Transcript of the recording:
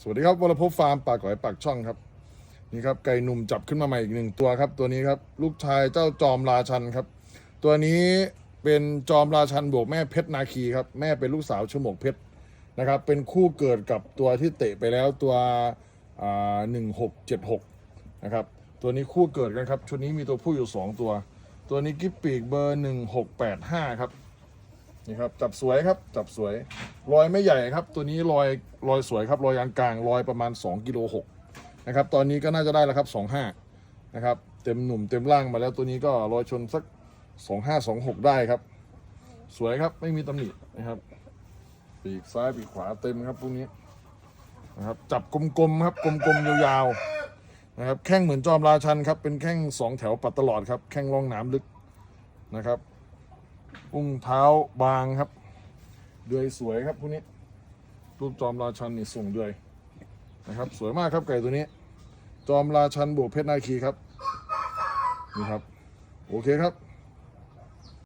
สวัสดีครับวรพบฟาร์มปากก๋อยปากช่องครับ นี่ครับไก่หนุ่มจับขึ้นมาใหม่อีกหนึ่งตัวครับ ตัวนี้ครับลูกชายเจ้าจอมราชันครับ ตัวนี้เป็นจอมราชันบวกแม่เพชรนาคีครับแม่เป็นลูกสาวชมวกเพชรนะครับ เป็นคู่เกิดกับตัวที่เตะไปแล้วตัวหนึ่งหกเจ็ดหกนะครับ ตัวนี้คู่เกิดกันครับ ชุดนี้มีตัวผู้อยู่สองตัว ตัวนี้กิฟปีกเบอร์หนึ่งหกแปดห้าครับนี่ครับจับสวยครับจับสวย รอยไม่ใหญ่ครับ ตัวนี้รอยรอยสวยครับรอยกลางกลางรอยประมาณ2กิโลหกนะครับตอนนี้ก็น่าจะได้แล้วครับ25นะครับเต็มหนุ่มเต็มร่างมาแล้วตัวนี้ก็รอยชนสัก 25 26 ได้ครับ สวยครับไม่มีตำหนินะครับปีกซ้ายปีกขวาเต็มครับพวกนี้นะครับจับกลมๆครับกลมๆยาวๆนะครับแข้งเหมือนจอมราชันครับเป็นแข้งสองแถวปัดตลอดครับแข้งร่องน้ำลึกนะครับอุ้งเท้าบางครับ เดือยสวยครับพวกนี้รูปจอมราชันนี่ส่งเดือยนะครับ สวยมากครับไก่ตัวนี้ จอมราชันบวกเพชรนาคีครับนี่ครับ โอเคครับ